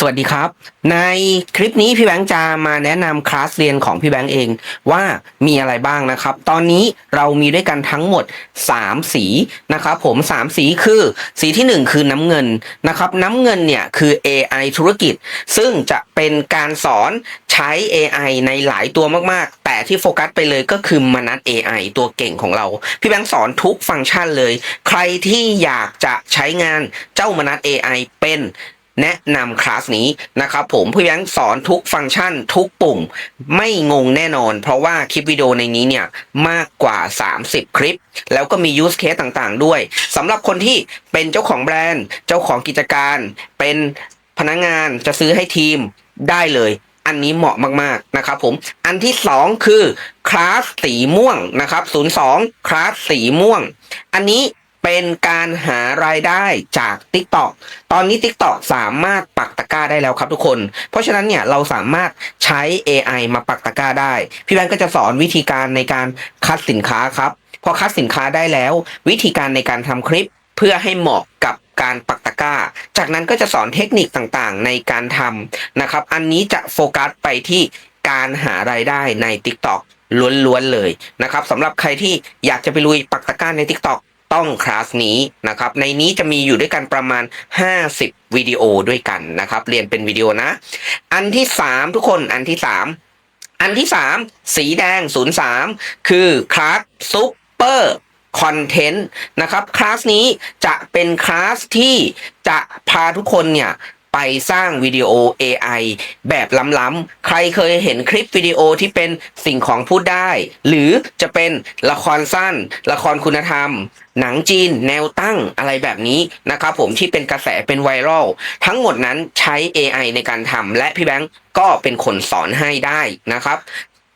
สวัสดีครับ ในคลิปนี้พี่แบงค์จะมาแนะนำคลาสเรียนของพี่แบงค์เองว่ามีอะไรบ้างนะครับ ตอนนี้เรามีด้วยกันทั้งหมด 3 สีนะครับผม 3 สีคือสีทีหนึ่1 คือน้ำเงินนะครับน้ำเงินเนี่ยคือ AI ธุรกิจ ซึ่งจะเป็นการสอนใช้ AI ในหลายตัวมากๆ แต่ที่โฟกัสไปเลยก็คือมนัด AI ตัวเก่งของเรา พี่แบงค์สอนทุกฟังก์ชันเลย ใครที่อยากจะใช้งานเจ้ามนัด AI เป็น แนะนำคลาสนี้นะครับผมพี่แบงสอนทุกฟังก์ชันทุกปุ่มไม่งงแน่นอน เพราะว่าคลิปวิดีโอในนี้เนี่ยมากกว่า 30 คลิป แล้วก็มียูสเคสต่างๆ ด้วยสำหรับคนที่เป็นเจ้าของแบรนด์ เจ้าของกิจการเป็นพนักงานจะซื้อให้ทีมได้เลย อันนี้เหมาะมากๆนะครับผมอันที่ 2 คือคลาสสีม่วงนะครับ02คลาสสีม่วง อันนี้ เป็นการหารายได้จาก TikTok ตอนนี้ TikTok สามารถปักตะกร้าได้แล้วครับทุกคน เพราะฉะนั้นเนี่ยเราสามารถใช้ AI มาปักตะกร้าได้ พี่แบงก์ก็จะสอนวิธีการในการคัดสินค้าครับ พอคัดสินค้าได้แล้ว วิธีการในการทำคลิปเพื่อให้เหมาะกับการปักตะกร้า จากนั้นก็จะสอนเทคนิคต่างๆ ในการทำนะครับ อันนี้จะโฟกัสไปที่การหารายได้ใน TikTok ล้วนๆเลยนะครับสำหรับใครที่อยากจะไปลุยปักตะกร้าใน TikTok ต้องคลาสนี้นะครับ ในนี้จะมีอยู่ด้วยกันประมาณ 50 วิดีโอด้วยกันนะครับ เรียนเป็นวิดีโอนะ อันที่ 3 ทุกคนอันที่ 3 อันที่ 3 สีแดง 03 คือคลาสซุปเปอร์คอนเทนต์นะครับ คลาสนี้จะเป็นคลาสที่จะพาทุกคนเนี่ย ไปสร้างวิดีโอ AI แบบล้ำๆ ใครเคยเห็นคลิปวิดีโอที่เป็นสิ่งของพูดได้ หรือจะเป็นละครสั้น ละครคุณธรรม หนังจีนแนวตั้งอะไรแบบนี้นะครับผมที่เป็นกระแสเป็นไวรัลทั้งหมดนั้นใช้ AI ในการทำและพี่แบงก์ก็เป็นคนสอนให้ได้นะครับ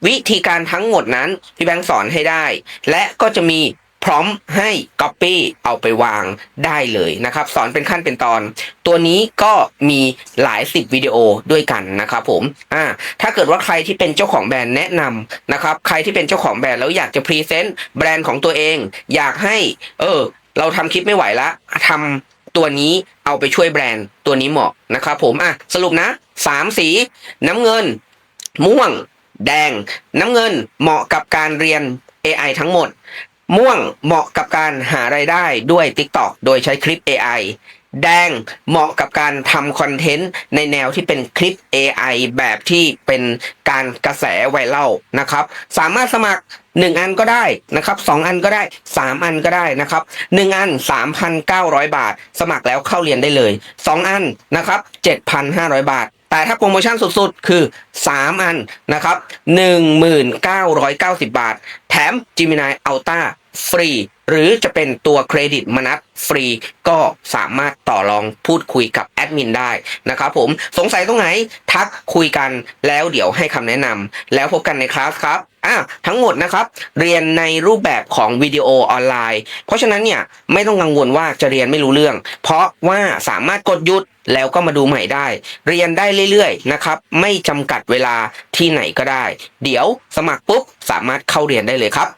วิธีการทั้งหมดนั้นพี่แบงค์สอนให้ได้ และก็จะมี พร้อมให้ Copy เอาไปวางได้เลยนะครับ สอนเป็นขั้นเป็นตอน ตัวนี้ก็มีหลายสิบวิดีโอด้วยกันนะครับผมอ่าถ้าเกิดว่าใครที่เป็นเจ้าของแบรนด์แนะนำนะครับ ใครที่เป็นเจ้าของแบรนด์แล้วอยากจะพรีเซนต์แบรนด์ของตัวเอง อยากให้ เออ เราทำคลิปไม่ไหวละทำตัวนี้เอาไปช่วยแบรนด์ตัวนี้เหมาะนะครับผมอะสรุปนะสามสี น้ำเงิน ม่วง แดง น้ำเงินเหมาะกับการเรียน AI ทั้งหมด ม่วงเหมาะกับการหารายได้ด้วย TikTok โดยใช้คลิป AI แดงเหมาะกับการทำคอนเทนต์ในแนวที่เป็นคลิป AI แบบที่เป็นการกระแสไวรัลนะครับ สามารถสมัคร 1 อันก็ได้นะครับ 2 อันก็ได้ 3 อันก็ได้นะครับ 1 อัน 3,900 บาท สมัครแล้วเข้าเรียนได้เลย 2 อันนะครับ 7,500 บาท แต่ถ้าโปรโมชั่นสุดๆ คือ 3 อันนะครับ 1990 บาท แถม Gemini Ultra ฟรี หรือจะเป็นตัวเครดิตมนัดฟรีก็สามารถต่อรองพูดคุยกับแอดมินได้นะครับผมสงสัยตรงไหนทักคุยกันแล้วเดี๋ยวให้คำแนะนำแล้วพบกันในคลาสครับอะทั้งหมดนะครับ เรียนในรูปแบบของวิดีโอออนไลน์ เพราะฉะนั้นเนี่ยไม่ต้องกังวลว่าจะเรียนไม่รู้เรื่อง เพราะว่าสามารถกดหยุดแล้วก็มาดูใหม่ได้ เรียนได้เรื่อยๆนะครับ ไม่จำกัดเวลาที่ไหนก็ได้ เดี๋ยวสมัครปุ๊บสามารถเข้าเรียนได้เลยครับ